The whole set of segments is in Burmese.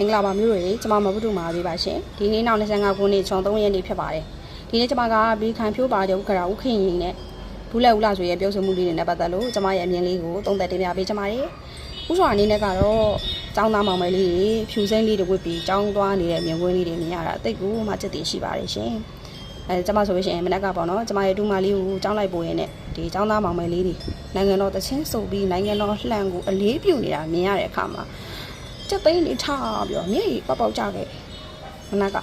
င်္ဂလာပါမျိုးတွေကျွန်မမဘုဒ္ဓမာသေးပါရှင်ဒီနေ့နောက်25ခုနှစ်ချုံ3ရက်နေ့ဖြစ်ပါတယ်ဒီနေ့ကျွန်မကဘီခံဖြိုးပါတဲ့ဥက္ကရာဥခင်ရင်နဲ့ဘူးလက်ဦးလာဆိုရဲ့ပြောဆိုမှုလေးတွေနဲ့ပတ်သက်လို့ကျွန်မရဲ့အမြင်လေးကိုသုံးသပ်တင်ပြပေးချင်ပါတယ်ဥစွာအနေနဲ့ကတော့ចောင်းသားမောင်မယ်လေးတွေဖြူစင်းလေးတွေဝတ်ပြီးចောင်းသွားနေတဲ့မြင်ကွင်းလေးတွေမြင်ရတာအသိကိုမှချက်တည်ရှိပါတယ်ရှင်အဲကျွန်မဆိုလို့ရှိရင်မနက်ကပေါ့နော်ကျွန်မရဲ့ဒူမာလေးကိုចောင်းလိုက်ပို့ရင်းနဲ့ဒီចောင်းသားမောင်မယ်လေးတွေနိုင်ငံတော်တချင်းစုပ်ပြီးနိုင်ငံတော်လှန်ကိုအလေးပြုနေတာမြင်ရတဲ့အခါမှာ စက်သိန်းလေးထားပြီးတော့မြေကြီးပေါက်ပေါက်ကြခဲ့မနက်က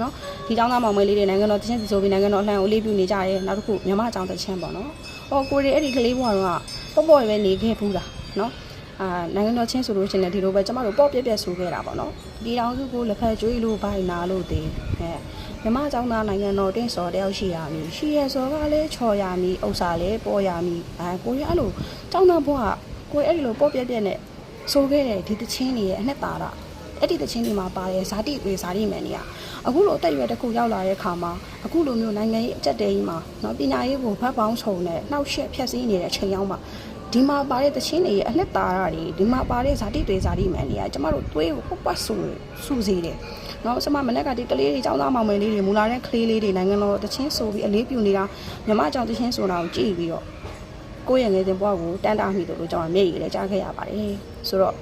နော်ဒီចောင်းသားမောင်မဲလေးတွေနိုင်ငံတော်တချင်းစီဆိုပြီးနိုင်ငံတော်အလှန်ကိုလေးပြနေကြတယ်နောက်တစ်ခုမြမအကြောင်းတချင်းပေါ့နော်ဟောကိုရီအဲ့ဒီကလေးဘွားတော့ပေါ့ပေါ့ပဲနေခဲ့ဘူးလားနော်အာနိုင်ငံတော်ချင်းဆိုလို့ရှင်လည်းဒီလိုပဲကျမတို့ပေါ့ပြက်ပြက်ဆိုခဲ့တာပေါ့နော်ဒီတောင်စုကိုလက်ဖက်ကျွေးလို့ဘိုင်နာလို့တည်အဲမြမအကြောင်းသားနိုင်ငံတော်တင်းစော်တယောက်ရှိရမည်ရှိရစော်ကလည်းချော်ရမည်ဥစ္စာလည်းပေါ်ရမည်အဲကိုရီအဲ့လိုចောင်းသားဘွားကကိုရီအဲ့ဒီလိုပေါ့ပြက်ပြက်နဲ့ ဆိုခဲ့တဲ့ဒီတချင်းတွေရဲ့အနှစ်သာရအဲ့ဒီတချင်းတွေမှာပါတဲ့ဇာတိတွေဇာတိမယ်နေရအခုလိုအသက်အရွယ်တစ်ခုရောက်လာတဲ့အခါမှာအခုလိုမျိုးနိုင်ငံရေးအကြက်တဲကြီးမှာနော်ပညာရေးကိုဖတ်ပေါင်းဆုံနဲ့နှောက်ယှက်ဖြည့်ဆည်းနေတဲ့အချိန်ရောက်မှာဒီမှာပါတဲ့တချင်းတွေရဲ့အနှစ်သာရတွေဒီမှာပါတဲ့ဇာတိတွေဇာတိမယ်နေရကျမတို့သွေးကိုပုတ်ပတ်ဆူဆူစေတယ်နော်ကျမမနေ့ကဒီကလေးတွေចောင်းသားမောင်မယ်လေးတွေမူလာတဲ့ကလေးလေးတွေနိုင်ငံတော်တချင်းဆိုပြီးအလေးပြုနေတာမြမကြောင့်တချင်းဆိုတာကိုကြည့်ပြီးတော့ ကိုယ့်ရဲ့ငယ်စဉ်ဘဝကိုတန်တာမိတယ်လို့ကျွန်တော်မျက်ရည်လည်းကြားခဲ့ရပါတယ်ဆိုတော့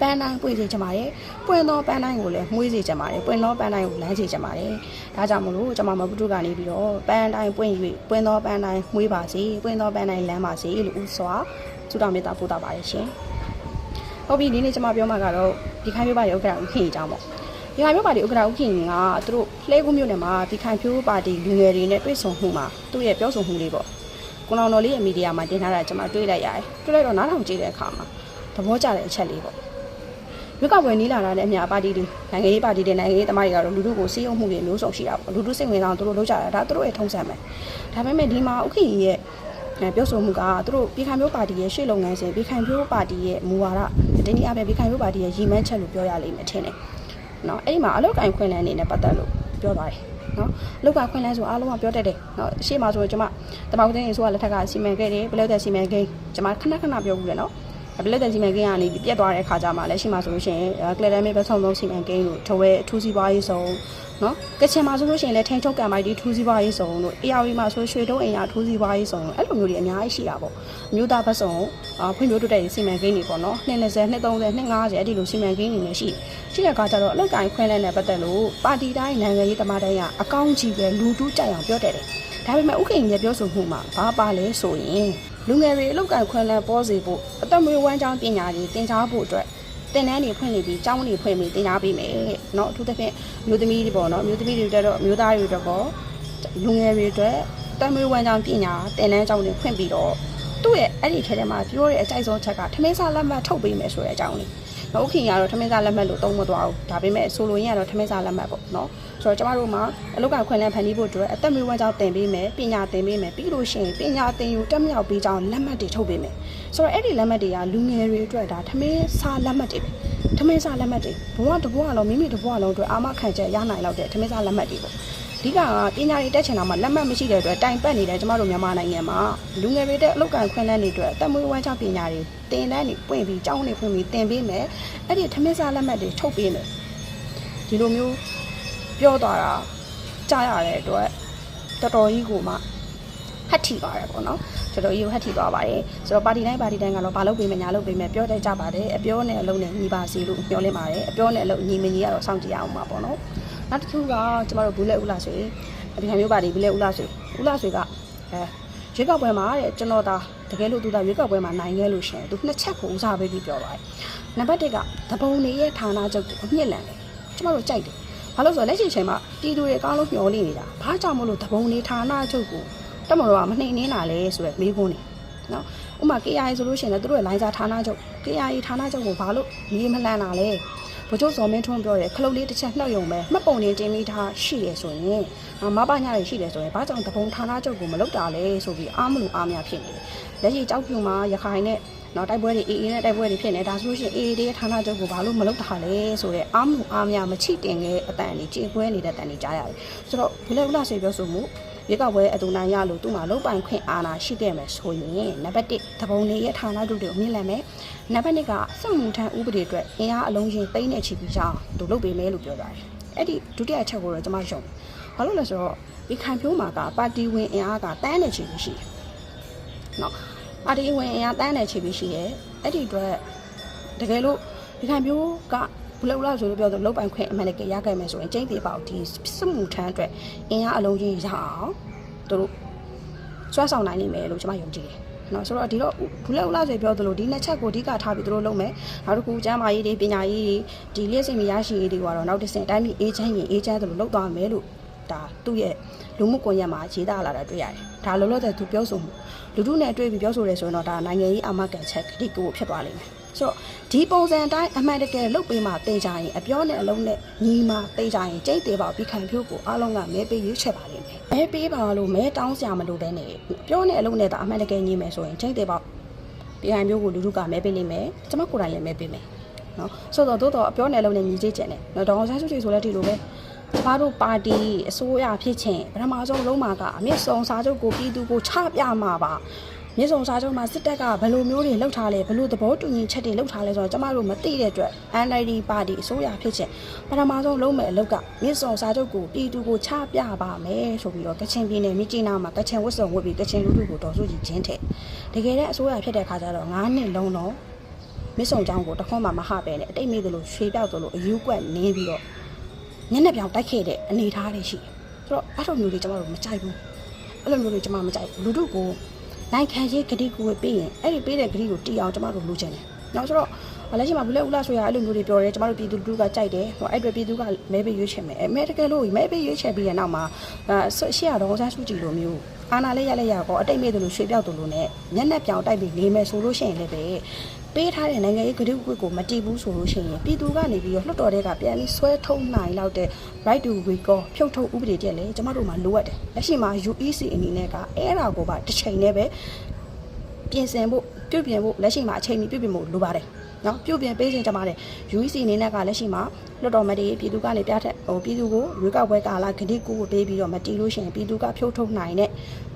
ပန်းတိုင်းပွင့်စေချင်ပါတယ်ပွင့်သောပန်းတိုင်းကိုလည်းမှုေးစေချင်ပါတယ်ပွင့်သောပန်းတိုင်းကိုလမ်းစေချင်ပါတယ်ဒါကြောင့်မလို့ကျွန်မမပုတုကနေပြီးတော့ပန်းတိုင်းပွင့်၍ပွင့်သောပန်းတိုင်းမှုေးပါစေပွင့်သောပန်းတိုင်းလမ်းပါစေလို့ဥစွာဆုတောင်းမေတ္တာပို့တာပါတယ်ရှင်ဟုတ်ပြီဒီနေ့ကျွန်မပြောမှာကတော့ဒီခိုင်မျိုးပါရဲ့ဥက္ကဋ္ဌဥခင်အကြောင်းပေါ့ဒီခိုင်မျိုးပါဒီဥက္ကဋ္ဌဥခင်ကသူတို့လှဲကူးမျိုးနယ်မှာဒီခိုင်ဖြိုးပါတီလူငယ်တွေနဲ့တွေ့ဆုံမှုမှာသူ့ရဲ့ပြောဆိုမှုလေးပေါ့ ကိုလောင်တော်လေးရဲ့မီဒီယာမှာတင်ထားတာကျွန်မတွေးလိုက်ရတယ်တွေးလိုက်တော့နားထောင်ကြည့်တဲ့အခါမှာသဘောကျတဲ့အချက်လေးပေါ့ရွေးကောက်ပွဲနီးလာတာနဲ့အများပါတီတွေနိုင်ငံရေးပါတီတွေနိုင်ငံရေးသမားတွေကတော့လူတို့ကိုစီးရုံမှုတွေမျိုးစုံရှိတာပေါ့လူတို့စိတ်ဝင်စားအောင်သူတို့လုပ်ကြတာဒါသူတို့ရဲ့ထုံးစံပဲဒါပေမဲ့ဒီမှာဥက္ကဋ္ဌရဲ့အဲပြောဆိုမှုကသူတို့ပြည်ခိုင်မျိုးပါတီရဲ့ရှေ့လုပ်ငန်းစဉ်ပြည်ခိုင်မျိုးပါတီရဲ့မူဝါဒဒီနေ့အပြင်ပြည်ခိုင်မျိုးပါတီရဲ့ရည်မှန်းချက်လို့ပြောရလိမ့်မယ်ထင်တယ်။နော်အဲ့ဒီမှာအလောက်ကင်ခွင့်လန်းအနေနဲ့ပတ်သက်လို့ပြောသွားတယ်။ နော်လောက်ကခွင့်လန်းဆိုအားလုံးကပြောတတ်တယ်။နော်အရှိမဆိုရင်ကျွန်မတမောက်တင်းဆိုကလက်ထက်ကစီမံခဲ့တယ်ဘလက်တဲ့စီမံကိန်းကျွန်မခဏခဏပြောဘူးလေနော်။ဘလက်တဲ့စီမံကိန်းကနေပြက်သွားတဲ့အခါကျမှလည်းရှိမှဆိုလို့ရှိရင်ကလဒန်မေဘက်ဆုံးဆုံးစီမံကိန်းတို့ထဝဲအထူးစီးပွားရေးဆောင် နော်ကချင်မှာဆိုလို့ရှိရင်လည်းထိန်ချုပ်ကံမိုက်ဒီထူးစီးပွားရေးဆောင်တို့ ARV မှာဆိုရွှေတုံးအိမ်ယာထူးစီးပွားရေးဆောင်အဲ့လိုမျိုးတွေအများကြီးရှိတာပေါ့အမျိုးသားဘက်ဆောင်အာဖွံ့ဖြိုးတိုးတက်ရေးစီမံကိန်းတွေပေါ့နော်220 230 250အဲ့ဒီလိုစီမံကိန်းတွေလည်းရှိရှိတဲ့အခါကျတော့အလောက်ကိုင်းခွင့်လဲနဲ့ပတ်သက်လို့ပါတီတိုင်းနိုင်ငံရေးသမားတိုင်းကအကောင့်ကြီးပဲလူတူးကြိုက်အောင်ပြောတယ်တယ်ဒါပေမဲ့ဥက္ကဋ္ဌရဲ့ပြောဆိုမှုမှာဘာပါလဲဆိုရင်လူငယ်တွေအလောက်ကိုင်းခွင့်လဲပေါ်စေဖို့အသက်မွေးဝမ်းကြောင်းပညာတွေသင်ကြားဖို့အတွက် တင်တန်းတွေဖွင့်နေပြီးကျောင်းတွေဖွင့်ပြီးတင်ကြားပေးမယ်เนาะအထူးသဖြင့်မျိုးသမီးတွေပေါ့เนาะမျိုးသမီးတွေတက်တော့မျိုးသားတွေတက်ပေါ့လူငယ်တွေအတွက်တမွေးဝမ်းကြောင်းပညာတင်တန်းကျောင်းတွေဖွင့်ပြီးတော့ သူ့ရဲ့အဲ့ဒီထဲထဲမှာပြောတဲ့အကြိုက်ဆုံးချက်ကထမင်းစားလက်မှတ်ထုတ်ပေးမယ်ဆိုတဲ့အကြောင်းလေးနော်ဥခင်ကတော့ထမင်းစားလက်မှတ်လို့သုံးမသွားဘူးဒါပေမဲ့ဆိုလိုရင်းကတော့ထမင်းစားလက်မှတ်ပေါ့နော်ဆိုတော့ကျမတို့မှာအလုတ်ကခွင့်လန်းဖန်တီးဖို့အတွက်အသက်မွေးဝမ်းကြောင်းတင်ပေးမယ်ပညာတင်ပေးမယ်ပြီးလို့ရှိရင်ပညာသင်ယူတက်မြောက်ပြီးကြောင်းလက်မှတ်တွေထုတ်ပေးမယ်ဆိုတော့အဲ့ဒီလက်မှတ်တွေကလူငယ်တွေအတွက်ဒါထမင်းစားလက်မှတ်တွေပဲထမင်းစားလက်မှတ်တွေဘဝတစ်ဘဝလုံးမိမိတစ်ဘဝလုံးအတွက်အာမခံချက်ရနိုင်လောက်တဲ့ထမင်းစားလက်မှတ်တွေပေါ့အ ဓိကကပညာတွေတက်ချင်တာမှလက်မှတ်မရှိတဲ့အတွက်တိုင်ပတ်နေတဲ့ကျမတို့မြန်မာနိုင်ငံမှာလူငယ်တွေတဲ့အလုတ်ကန်ခွင့်လန်းတွေအတွက်အသက်မွေးဝမ်းကြောင်းပညာတွေတင်တန်းတွေပွင့်ပြီးကျောင်းတွေဖွင့်ပြီးသင်ပေးမယ်အဲ့ဒီထမင်းစားလက်မှတ်တွေထုတ်ပေးမယ်ဒီလိုမျိုးပြောသွားတာကြားရတဲ့အတွက်တော်တော်ကြီးကိုမှဟတ်ထီပါတယ်ပေါ့နော်တော်တော်ကြီးကိုဟတ်ထီသွားပါတယ်ဆိုတော့ပါတီတိုင်းပါတီတိုင်းကတော့ဘာလုပ်ပေးမယ်ညာလုပ်ပေးမယ်ပြောတတ်ကြပါတယ်အပြောနဲ့အလုံးနဲ့ညီပါစီလို့ပြောလင်းပါတယ်အပြောနဲ့အလုံးညီမညီကတော့စောင့်ကြည့်ရအောင်ပါပေါ့နော် နောက်တစ်ခုကကျမတို့ဘူးလက်ဦးလာဆွေဒီဟန်မျိုးပါတီဘူးလက်ဦးလာဆွေဦးလာဆွေကအဲရွေးကောက်ပွဲမှာတဲ့ကျွန်တော်သာတကယ်လို့သူသာရွေးကောက်ပွဲမှာနိုင်ခဲ့လို့ရှင်သူနှစ်ချက်ကိုဦးစားပေးပြီးပြောပါတယ်နံပါတ်1ကသဘုံနေရဲ့ဌာနချုပ်ကိုအမြင့်လန်တယ်ကျမတို့ကြိုက်တယ်ဘာလို့ဆိုတော့လက်ရှိချိန်မှာပြည်သူတွေအကောင်းဆုံးမျှော်လင့်နေတာဘာကြောင့်မလို့သဘုံနေဌာနချုပ်ကိုတက်မတော်ကမနှိမ်နှင်းတာလဲဆိုရက်မေးခွန်းနေနော်ဥပမာ KI ဆိုလို့ရှိရင်လည်းသူတို့ရဲ့လိုင်းစာဌာနချုပ် KI ဌာနချုပ်ကိုဘာလို့ရေးမလှမ်းတာလဲ ဘိုးချုပ်စော်မင်းထွန်းပြောတယ်ခလုတ်လေးတစ်ချက်နှုတ်ယုံပဲမှတ်ပုံနေတင်မိထားရှိတယ်ဆိုရင်မပညာတွေရှိတယ်ဆိုရင်ဘာကြောင့်တပုံဌာနချုပ်ကိုမလုပ်တာလဲဆိုပြီးအားမလို့အားမရဖြစ်နေတယ်လက်ရှိကြောက်ဖြူမှာရခိုင်နဲ့နော်တိုက်ပွဲတွေအေးအေးနဲ့တိုက်ပွဲတွေဖြစ်နေဒါဆိုလို့ရှိရင်အေးအေးတဲ့ဌာနချုပ်ကိုဘာလို့မလုပ်တာလဲဆိုတော့အားမလို့အားမရမချိတင်တဲ့အတန်ကြီးကြေကွဲနေတဲ့အတန်ကြီးကြားရတယ်ဆိုတော့ဘယ်လိုလဲဆွေပြောဆိုမှု ရွေးကောက်ပွဲအတူနိုင်ရလို့သူ့မှာလုံပိုင်ခွင့်အာဏာရှိခဲ့မယ်ဆိုရင်နံပါတ်1သဘုံတွေရဲ့ဌာနတို့တွေကိုမြင့်လန့်မယ်နံပါတ်2ကစုံမှုထမ်းဥပဒေအတွက်အင်အားအလုံးချင်းသိမ့်နေချီပြီးကြောင်းသူလုပ်ပေးမယ်လို့ပြောကြတယ်အဲ့ဒီဒုတိယအချက်ကိုတော့ကျွန်မယုံဘာလို့လဲဆိုတော့ဒီခံဖြိုးမှာကပါတီဝင်အင်အားကတန်းနေချီပြီးရှိတယ်နော်ပါတီဝင်အင်အားတန်းနေချီပြီးရှိတယ်အဲ့ဒီအတွက်တကယ်လို့ဒီခံဖြိုးက ဘလောက်လောက်ဆိုလို့ပြောတော့လုတ်ပိုင်ခွင့်အမှန်တကယ်ရခဲ့မယ်ဆိုရင်ကျင်းသေးပေါ့ဒီစစ်မှုထမ်းအတွက်အင်အားအလုံးကြီးရအောင်သူတို့စွမ်းဆောင်နိုင်နိုင်မယ်လို့ကျွန်မယုံကြည်တယ်နော်ဆိုတော့ဒီတော့ဘူးလောက်လောက်ဆိုပြောသလိုဒီနှစ်ချက်ကိုအဓိကထားပြီးသူတို့လုပ်မယ်နောက်တစ်ခုကျမ်းမာရေးတွေပညာရေးတွေဒီလျှက်စင်မရရှိရေးတွေကတော့နောက်တစ်ဆင့်အတိုင်းပြီးအေးချမ်းရင်အေးချမ်းသလိုလုပ်သွားမယ်လို့ဒါသူ့ရဲ့လူမှုကွန်ရက်မှာရေးသားလာတာတွေ့ရတယ်ဒါလောလောဆယ်သူပြောဆိုမှုလူထုနဲ့တွေ့ပြီးပြောဆိုရဲဆိုရင်တော့ဒါနိုင်ငံရေးအမကန်ချက်ဒီကိုဖြစ်သွားလိမ့်မယ် ဆိုတော့ဒီပုံစံအတိုင်းအမှန်တကယ်လုတ်ပေးမှတင်ကြရင်အပြောနဲ့အလုံးနဲ့ညီမှတင်ကြရင်ကျိတ်သေးပါပြီးခံဖြိုးကိုအားလုံးကမဲပေးရွေးချယ်ပါလိမ့်မယ်မဲပေးပါလို့မဲတောင်းစရာမလိုဘဲနဲ့ပြောနဲ့အလုံးနဲ့ဒါအမှန်တကယ်ညီမယ်ဆိုရင်ကျိတ်သေးပါပြီးခံဖြိုးကိုလူထုကမဲပေးလိမ့်မယ်ကျွန်မကိုယ်တိုင်လည်းမဲပေးမယ်နော်ဆိုတော့တိုးတော့အပြောနဲ့အလုံးနဲ့ညီကြည့်ကျင်တယ်နော်ဒေါအောင်ဆန်းစုကြည်ဆိုလည်းဒီလိုပဲကျမတို့ပါတီအစိုးရဖြစ်ချင်းပထမဆုံးလုံးမှာကအမြင့်ဆုံးစာချုပ်ကိုပြည်သူကိုချပြမှာပါ မြင့်ဆုံးစာချုပ်မှာစစ်တပ်ကဘယ်လိုမျိုးတွေလှုပ်ထားလဲဘယ်လိုသဘောတူညီချက်တွေလှုပ်ထားလဲဆိုတော့ကျမတို့မသိတဲ့အတွက် NLD ပါတီအစိုးရဖြစ်ချင်းပထမဆုံးလုံးမဲ့အလုပ်ကမြင့်ဆုံးစာချုပ်ကိုပြည်သူကိုချပြပါမယ်ဆိုပြီးတော့ကချင်ပြည်နယ်မြကြီးနားမှာကချင်ဝတ်စုံဝတ်ပြီးကချင်လူထုကိုတော်စုကြည်ချင်းတဲ့တကယ်တဲ့အစိုးရဖြစ်တဲ့ခါကျတော့9နှစ်လုံးလုံးမြင့်ဆုံးချောင်းကိုတခွန်းမှမဟပဲနဲ့အတိတ်မိသလိုရွှေပြောက်သလိုအယူကွက်နင်းပြီးတော့ညနေပြောင်တိုက်ခဲ့တဲ့အနေအထားတွေရှိတယ်။ဆိုတော့အဲ့လိုမျိုးတွေကျမတို့မကြိုက်ဘူး။အဲ့လိုမျိုးတွေကျမမကြိုက်ဘူး။လူတို့ကို နိုင်ခံရေးဂတိကိုပေးရင်အဲ့ဒီပေးတဲ့ဂတိကိုတီအောင်ကျမတို့လိုချင်တယ်။နောက်ဆိုတော့လက်ရှိမှာဘူးလဲဦးလားဆိုရအဲ့လိုမျိုးတွေပြောရဲကျမတို့ပြည်သူလူထုကကြိုက်တယ်။ဟိုအဲ့တွေပြည်သူကမဲပေးရွေးချယ်မယ်။အဲမဲတကယ်လို့မဲပေးရွေးချယ်ပြီးတဲ့နောက်မှာအဲရှေ့ရတော့ဆန်းစုကြည်လိုမျိုးအာနာလေးရလက်ရကောအတိတ်မေ့တယ်လို့ရွှေပြောက်တယ်လို့ ਨੇ ညက်နဲ့ပြောင်တိုက်ပြီးနေမယ်ဆိုလို့ရှိရင်လည်းပဲ ပေးထားတဲ့နိုင်ငံရေးဂရုကွက်ကိုမတည်ဘူးဆိုလို့ရှိရင်ပြည်သူကနေပြီးတော့လွှတ်တော်တွေကပြန်ပြီးဆွဲထုတ်နိုင်လောက်တဲ့ right to recall ဖြုတ်ထုတ်ဥပဒေတက်လေကျမတို့မှာလိုအပ်တယ်လက်ရှိမှာ UEC အနေနဲ့ကအဲ့ဒါကိုပါတစ်ချိန်နဲ့ပဲပြင်ဆင်ဖို့ပြုပြင်ဖို့လက်ရှိမှာအချိန်မီပြုပြင်ဖို့လိုပါတယ် နော်ပြုပြင်ပေးခြင်းကြမှာတယ် UEC အနေနဲ့ကလက်ရှိမှာလွှတ်တော်မတ်တွေပြည်သူကနေပြထက်ဟိုပြည်သူကိုရွေးကောက်ပွဲကာလဂတိကိုပေးပြီးတော့မတီးလို့ရှိရင်ပြည်သူကဖြုတ်ထုတ်နိုင်တဲ့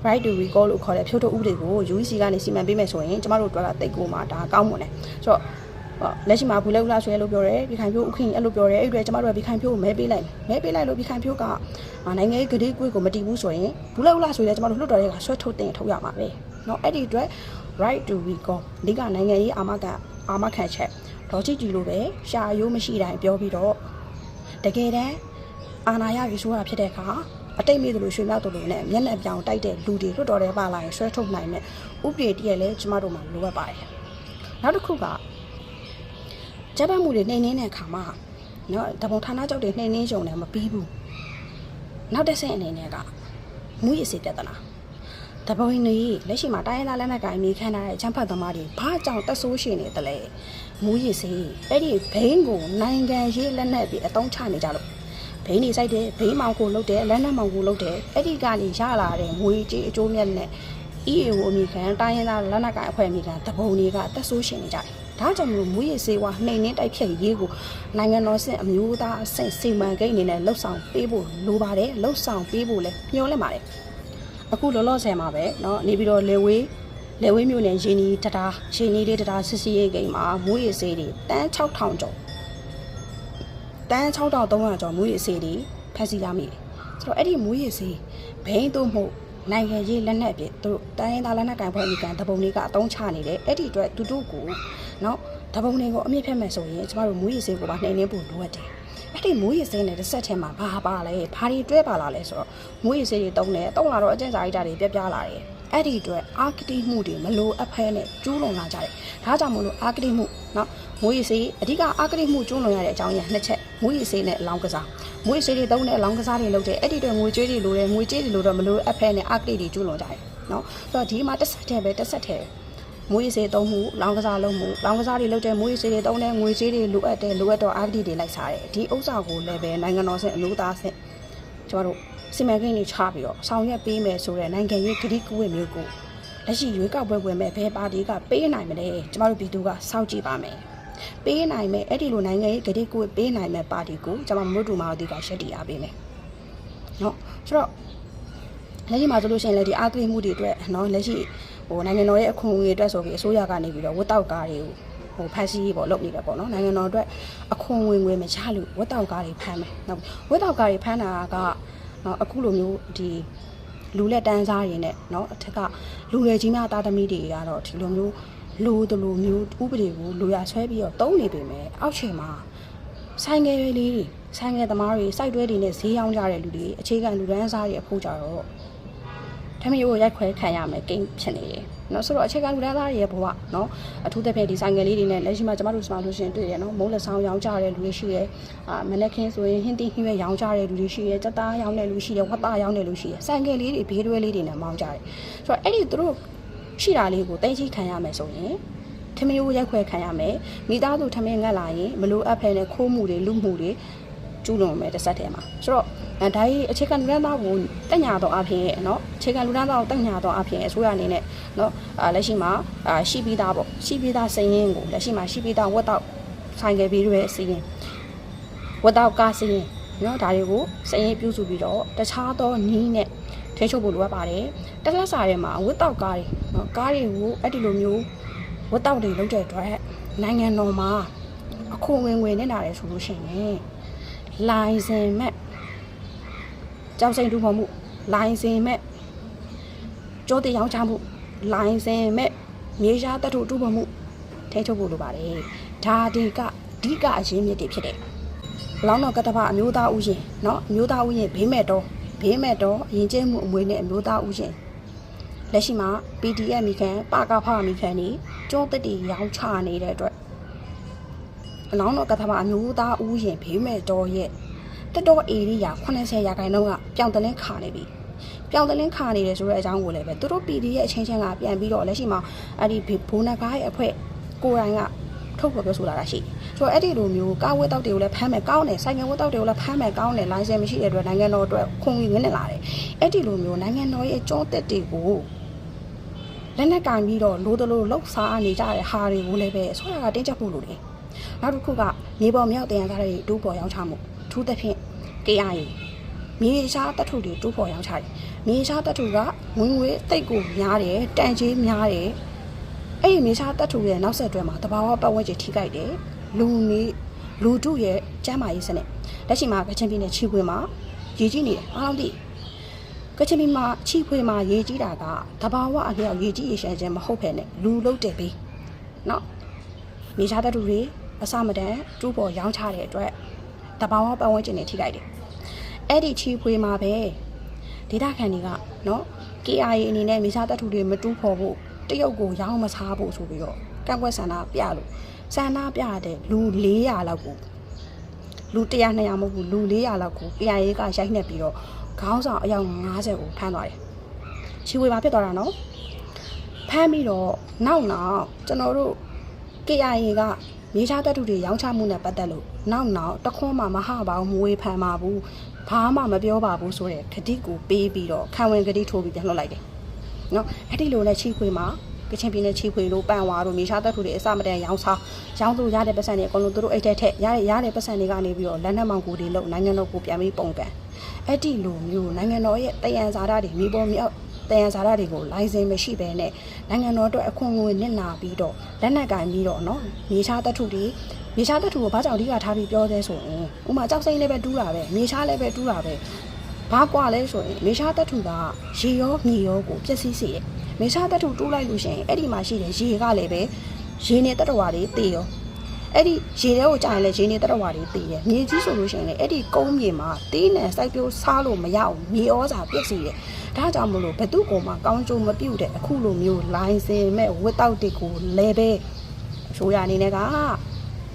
right to recall လို့ခေါ်တဲ့ဖြုတ်ထုတ်ဥပဒေကို UEC ကနေစီမံပေးမယ်ဆိုရင်ကျမတို့တို့ကတိတ်ကိုမှာဒါကောင်းမွန်တယ်ဆိုတော့လက်ရှိမှာဘူးလဲဦးလားဆွဲလို့ပြောတယ်ပြီးခိုင်ဖြိုးဥခင်အဲ့လိုပြောတယ်အဲ့အတွက်ကျမတို့ကပြီးခိုင်ဖြိုးကိုမဲပေးလိုက်မဲပေးလိုက်လို့ပြီးခိုင်ဖြိုးကနိုင်ငံရေးဂတိကွေးကိုမတီးဘူးဆိုရင်ဘူးလဲဦးလားဆွဲလဲကျမတို့လွှတ်တော်တွေကဆွဲထုတ်တင်ထုတ်ရမှာပဲเนาะအဲ့ဒီအတွက် right to recall ဒီကနိုင်ငံရေးအာမခံ အာမခံချက်ဒေါ်ချီကြည်လိုပဲရှာရိုးမရှိတိုင်းပြောပြီးတော့တကယ်တမ်းအာနာရယူဆိုတာဖြစ်တဲ့အခါအတိတ်မိသလိုရွှေမြောက်တို့လိုနဲ့မျက်နှာပြောင်တိုက်တဲ့လူတွေလွတ်တော်တဲ့ပါလာရင်ဆွဲထုတ်နိုင်တဲ့ဥပဒေတည်းလည်းကျမတို့မှာလိုအပ်ပါတယ်နောက်တစ်ခုကဂျပန်မှုတွေနှိမ်နှင်းတဲ့အခါမှာနော်တပုံဌာနချုပ်တွေနှိမ်နှင်းကြုံတယ်မပြီးဘူးနောက်တစ်ဆင့်အနေနဲ့ကမူရစီပြဿနာ တပုံနေလက်ရှိမှာတိုင်းရင်းသားလက်နက်ကိုင်မိခန်းထားတဲ့ချမ်းဖတ်သမားတွေဘာကြောင့်တက်ဆိုးရှင်နေတယ်လဲမူရစီအဲ့ဒီဘိန်းကိုနိုင်ငံရေးလက်နက်ပြီးအတုံးချနေကြလို့ဘိန်းနေစိုက်တယ်ဘိန်းမောင်ကိုလုတ်တယ်လက်နက်မောင်ကိုလုတ်တယ်အဲ့ဒီကနေရလာတဲ့ငွေကြေးအကျိုးမြတ်နဲ့ EAO အမိခံတိုင်းရင်းသားလက်နက်ကိုင်အဖွဲ့အမိခံတပုံတွေကတက်ဆိုးရှင်နေကြတယ်ဒါကြောင့်မလို့မူရစေဝါနှိမ်နှင်းတိုက်ဖြတ်ရေးကိုနိုင်ငံတော်ဆင့်အမျိုးသားအဆင့်စီမံကိန်းအနေနဲ့လှုပ်ဆောင်ပေးဖို့လိုပါတယ်လှုပ်ဆောင်ပေးဖို့လည်းညှို့လက်ပါတယ် အခုလောလောဆယ်မှာပဲเนาะနေပြီးတော့လေဝေးလေဝေးမြို့နယ်ရင်းနီတတာရင်းနီလေးတတာစစ်စီရေးဂိမ်းမှာမူရစေးတွေတန်း6000ကျော်တန်း6300ကျော်မူရစေးတွေဖက်စီရမိတယ်ဆိုတော့အဲ့ဒီမူရစေးဘိန်းတို့မှုနိုင်ငံရေးလက်နက်အဖြစ်သူတို့တိုင်းရင်းသားလက်နက်ကင်ဖွဲ့အမိကန်တပုံတွေကအတုံးချနေတယ်အဲ့ဒီအတွက်တူတူကိုเนาะတပုံတွေကိုအမြင့်ဖြတ်မယ်ဆိုရင်ကျမတို့မူရစေးကိုပါနှိမ်နှင်းဖို့လိုအပ်တယ် အဲ့ဒီမိုးရေစင်းနဲ့တစ်ဆက်ထဲမှာဘာပါလဲဘာတွေတွဲပါလာလဲဆိုတော့မိုးရေစင်းတွေတုံးတယ်တုံးလာတော့အကျဉ်းစာရိတ္တတွေပြပြလာတယ်အဲ့ဒီအတွက်အာကတိမှုတွေမလိုအပ်ဖဲနဲ့ကျူးလွန်လာကြတယ်ဒါကြောင့်မလို့အာကတိမှုเนาะမိုးရေစေးအဓိကအာကတိမှုကျူးလွန်ရတဲ့အကြောင်းရင်းနှစ်ချက်မိုးရေစေးနဲ့အလောင်းကစားမိုးရေစေးတွေတုံးတဲ့အလောင်းကစားတွေလုပ်တယ်အဲ့ဒီအတွက်ငွေကြေးတွေလိုတယ်ငွေကြေးတွေလိုတော့မလိုအပ်ဖဲနဲ့အာကတိတွေကျူးလွန်ကြတယ်เนาะဆိုတော့ဒီမှာတစ်ဆက်တည်းပဲတစ်ဆက်တည်း မွေးစေးသုံးမှုလောင်းကစားလုံးမှုလောင်းကစားတွေလုပ်တဲ့မွေးစေးတွေသုံးတဲ့ငွေကြေးတွေလိုအပ်တဲ့လိုအပ်တော့အာဂတိတွေလိုက်စားတယ်ဒီဥစ္စာကိုလည်းပဲနိုင်ငံတော်ဆင့်အလို့သားဆင့်ကျမတို့စီမံကိန်းတွေချပြီးတော့ဆောင်ရွက်ပေးမယ်ဆိုတဲ့နိုင်ငံရေးဂတိကဝတ်မျိုးကိုလက်ရှိရွေးကောက်ပွဲဝင်မဲ့ဘယ်ပါတီကပေးနိုင်မလဲကျမတို့ပြည်သူကစောင့်ကြည့်ပါမယ်ပေးနိုင်မဲ့အဲ့ဒီလိုနိုင်ငံရေးဂတိကဝတ်ပေးနိုင်မဲ့ပါတီကိုကျမမွတ်တူမာတို့ကရှက်တီအားပေးမယ်နော်ဆိုတော့လက်ရှိမှာဆိုလို့ရှိရင်လည်းဒီအာသွေးမှုတွေအတွက်နော်လက်ရှိ ဟိုနိုင်ငံတော်ရဲ့အခွင့်အရေးအတွက်ဆိုပြီးအစိုးရကနေပြီးတော့ဝတ်တောက်ကားတွေကိုဟိုဖက်စီပေါ့လုပ်နေတယ်ပေါ့နော်နိုင်ငံတော်အတွက်အခွန်ဝင်ငွေမချလို့ဝတ်တောက်ကားတွေဖမ်းမယ်နော်ဝတ်တောက်ကားတွေဖမ်းတာကနော်အခုလိုမျိုးဒီလူလက်တန်းစားတွေနဲ့เนาะအထက်ကလူငယ်ကြီးများတာသမီတွေကတော့ဒီလိုမျိုးလူတလူမျိုးဥပဒေကိုလူရဆွဲပြီးတော့တုံးနေပေမဲ့အောက်ခြေမှာဆိုင်ငယ်လေးတွေဆိုင်ငယ်သမားတွေစိုက်တွဲတွေနဲ့ဈေးရောင်းကြတဲ့လူတွေအခြေခံလူဒန်းစားတွေအဖို့ကြတော့ ဓမီကိုရိုက်ခွဲခံရမယ်ကိန်းဖြစ်နေတယ်နော်ဆိုတော့အချက်ကလူသားသားရဲ့ဘဝနော်အထူးသဖြင့်ဒီဆိုင်ကလေးတွေနဲ့လက်ရှိမှာကျမတို့ဆိုလို့ရှိရင်တွေ့ရနော်မုံလက်ဆောင်ရောင်းကြတဲ့လူတွေရှိရဲအာမနက်ခင်းဆိုရင်ဟင်းသီးဟင်းရွက်ရောင်းကြတဲ့လူတွေရှိရဲကြက်သားရောင်းတဲ့လူရှိရဲဝက်သားရောင်းတဲ့လူရှိရဲဆိုင်ကလေးတွေဘေးတွဲလေးတွေနဲ့မောင်းကြတယ်ဆိုတော့အဲ့ဒီသူတို့ရှိတာလေးကိုတိတ်ချိခံရမယ်ဆိုရင်ထမင်းကိုရိုက်ခွဲခံရမယ်မိသားစုထမင်းငတ်လာရင်မလိုအပ်ဖဲနဲ့ခိုးမှုတွေလူမှုတွေကျူးလွန်မယ်တစ်ဆက်တည်းမှာဆိုတော့ ဒါကြီးအခြေခံလူဒန်းသားကိုတက်ညာတော့အဖြစ်เนาะအခြေခံလူဒန်းသားကိုတက်ညာတော့အဖြစ်အစိုးရအနေနဲ့เนาะအာလက်ရှိမှာအာရှိပြီးသားပေါ့ရှိပြီးသားစည်ရင်ကိုလက်ရှိမှာရှိပြီးသားဝက်တော့ဆိုင်ကယ်ပြီးရွယ်စည်ရင်ဝက်တော့ကားစည်ရင်เนาะဒါတွေကိုစည်ရင်ပြုစုပြီးတော့တခြားသောနီးနဲ့ထိချုပ်ဖို့လိုအပ်ပါတယ်တက်လက်စာထဲမှာဝက်တော့ကားတွေเนาะကားတွေကိုအဲ့ဒီလိုမျိုးဝက်တော့တွေလုပ်တဲ့အတွက်နိုင်ငံတော်မှာအခွန်ဝင်ဝင်နေတာတယ်ဆိုလို့ရှိရင်လိုင်စင်မဲ့ ကြောက်စိန်တူဖော်မှုလိုင်စင်မဲ့ကြိုးတင်ရောင်းချမှုလိုင်စင်မဲ့မြေရှားတတ်ထုတူဖော်မှုထိချုပ်ဖို့လိုပါတယ်ဒါဒီကအဓိကအရင်းမြစ်တွေဖြစ်တယ်လောင်းတော်ကတ္တဗအမျိုးသားဥယျာဉ်เนาะအမျိုးသားဥယျာဉ်ဘေးမဲ့တော့ဘေးမဲ့တော့ယဉ်ကျေးမှုအမွေနဲ့အမျိုးသားဥယျာဉ်လက်ရှိမှာ PDF မိခံပကဖမိခံနေကျောတက်တီရောင်းချနေတဲ့အတွက်အလောင်းတော်ကထမအမျိုးသားဦးရင်ဘေးမဲ့တော်ရဲ့ တက်တော်အေရိယာ80ရာခိုင်နှုန်းကပြောင်းတလင်းခါနေပြီပြောင်းတလင်းခါနေတယ်ဆိုတဲ့အကြောင်းကိုလည်းပဲသူတို့ PD ရဲ့အချင်းချင်းကပြန်ပြီးတော့လက်ရှိမှာအဲ့ဒီဘိုးနဂါးရဲ့အဖွဲ့ကိုယ်တိုင်ကထုတ်ဖော်ပြောဆိုလာတာရှိဆိုတော့အဲ့ဒီလိုမျိုးကားဝဲတောက်တွေကိုလည်းဖမ်းမယ်ကောင်းတယ်ဆိုင်ငယ်ဝဲတောက်တွေကိုလည်းဖမ်းမယ်ကောင်းတယ်လိုင်စင်မရှိတဲ့အတွက်နိုင်ငံတော်အတွက်ခွန်ကြီးငင်းနေလာတယ်အဲ့ဒီလိုမျိုးနိုင်ငံတော်ရဲ့ကြောတက်တွေကိုလက်နက်ကင်ပြီးတော့လိုတလိုလှုပ်ရှားနေကြတဲ့ဟာတွေကိုလည်းပဲအစိုးရကတင်းကျပ်ဖို့လိုတယ်နောက်တစ်ခုကမြေပေါ်မြောက်တရားသားတွေတူးပေါ်ရောင်းချမှုထူးသဖြင့် KI မြေရှားတထုတွေတူးပေါ်ရောင်းချတယ်မြေရှားတထုကဝင်ငွေတိတ်ကိုများတယ်တန်ကြီးများတယ်အဲ့ဒီမြေရှားတထုရဲ့နောက်ဆက်တွဲမှာတဘာဝပတ်ဝန်းကျင်ထိခိုက်တယ်လူနေလူတို့ရဲ့ကျန်းမာရေးစနစ်လက်ရှိမှာကချင်ပြည်နယ်ချီခွေမှာရည်ကြီးနေတယ်အားလုံးသိကချင်ပြည်မှာချီခွေမှာရေကြီးတာကတဘာဝအလျောက်ရေကြီးရေရှမ်းခြင်းမဟုတ်ဖ ೇನೆ လူလုတ်တယ်ဘေးเนาะမြေရှားတထုတွေအစမတန်တူးပေါ်ရောင်းချတဲ့အတွက် တဘာဝပတ်ဝန်းကျင်တွေထိခိုက်တယ်အဲ့ဒီချီဖွေမှာပဲဒေတာခန်တွေကနော် KIA အနေနဲ့မြေရှားတပ်ထုတွေမတူးဖော်ဖို့တရုတ်ကိုရောင်းမစားဖို့ဆိုပြီးတော့ကန့်ကွက်ဆန္ဒပြလို့ဆန္ဒပြတဲ့လူ400လောက်ကိုလူ100 200မဟုတ်ဘူးလူ400လောက်ကို KIA ကရိုက်နှက်ပြီးတော့ခေါင်းဆောင်အယောက်90ကိုဖမ်းသွားတယ်ချီဝေမှာဖြစ်သွားတာနော်ဖမ်းပြီးတော့နောက်နောက်ကျွန်တော်တို့ KIA က မြေရှားတပ်ထုတွေရောင်းချမှုနဲ့ပတ်သက်လို့နောက်နောက်တခွန်းမှမဟပါဘူးမဝေဖန်ပါဘူးဘာမှမပြောပါဘူးဆိုတဲ့ခတိကိုပေးပြီးတော့ခံဝင်ခတိထိုးပြီးပြန်လှုပ်လိုက်တယ်။နော်အဲ့ဒီလိုနဲ့ချီခွေမှာကချင်ပြည်နယ်ချီခွေလို့ပန်ဝါတို့မြေရှားတပ်ထုတွေအစမတန်ရောင်းစားရောင်းလို့ရတဲ့ပတ်စံတွေအကုန်လုံးသူတို့အိတ်တက်ထက်ရတဲ့ရတဲ့ပတ်စံတွေကနေပြီးတော့လက်နက်မောင်ကိုတွေလုံနိုင်ငံတော်ကိုပြန်ပြီးပုံကန်အဲ့ဒီလိုမျိုးနိုင်ငံတော်ရဲ့တယံဇာတာတွေမြေပေါ်မြောက် တယံဇာတာတွေကိုလိုင်စင်မရှိဘဲနဲ့နိုင်ငံတော်အတွက်အခွင့်အရေးနစ်နာပြီးတော့လက်နက်ကင်ပြီးတော့နော်မြေရှားတပ်ထုတွေမြေရှားတပ်ထုကိုဘာကြောင့်အဓိကထားပြီးပြောသေးဆိုရင်ဥမာကြောက်စိမ့်လည်းပဲတူးတာပဲမြေရှားလည်းပဲတူးတာပဲဘာကွာလဲဆိုရင်မြေရှားတပ်ထုကရေရောမြေရောကိုပျက်စီးစေတယ်မြေရှားတပ်ထုတူးလိုက်လို့ရှိရင်အဲ့ဒီမှာရှိတဲ့ရေကလည်းပဲရေနဲ့တတဝါတွေတေရော အဲ့ဒီရေထဲကိုကြာရင်လည်းရေနေတရဝါတွေတည်တယ်မြေကြီးဆိုလို့ရှိရင်လည်းအဲ့ဒီကုန်းမြေမှာတေးနဲ့စိုက်ပျိုးစားလို့မရအောင်မြေဩဇာပြည့်စည်တယ်ဒါကြောင့်မလို့ဘသူ့ကိုမှကောင်းကျိုးမပြုတ်တဲ့အခုလိုမျိုးလိုင်းစင်မဲ့ဝက်တောက်တွေကိုလဲပဲအစိုးရအနေနဲ့က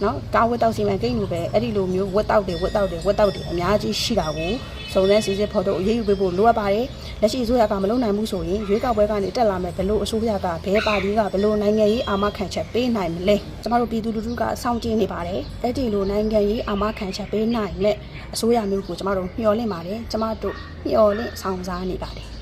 နော်ကားဝက်တောက်စီမံကိန်းလိုပဲအဲ့ဒီလိုမျိုးဝက်တောက်တွေဝက်တောက်တွေဝက်တောက်တွေအများကြီးရှိတာကိုစုံစမ်းစစ်ဆေးဖို့တော့အရေးယူပေးဖို့လိုအပ်ပါတယ် လက်ရှိအစိုးရကမလုပ်နိုင်ဘူးဆိုရင်ရွေးကောက်ပွဲကနေတက်လာမယ်ဘလို့အစိုးရကဘဲပါတီကဘလို့နိုင်ငံရေးအာမခံချက်ပေးနိုင်မလဲကျမတို့ပြည်သူလူထုကစောင့်ကြည့်နေပါတယ်အဲ့ဒီလိုနိုင်ငံရေးအာမခံချက်ပေးနိုင်မဲ့အစိုးရမျိုးကိုကျမတို့မျှော်လင့်ပါတယ်ကျမတို့မျှော်လင့်ဆောင်စားနေပါတယ်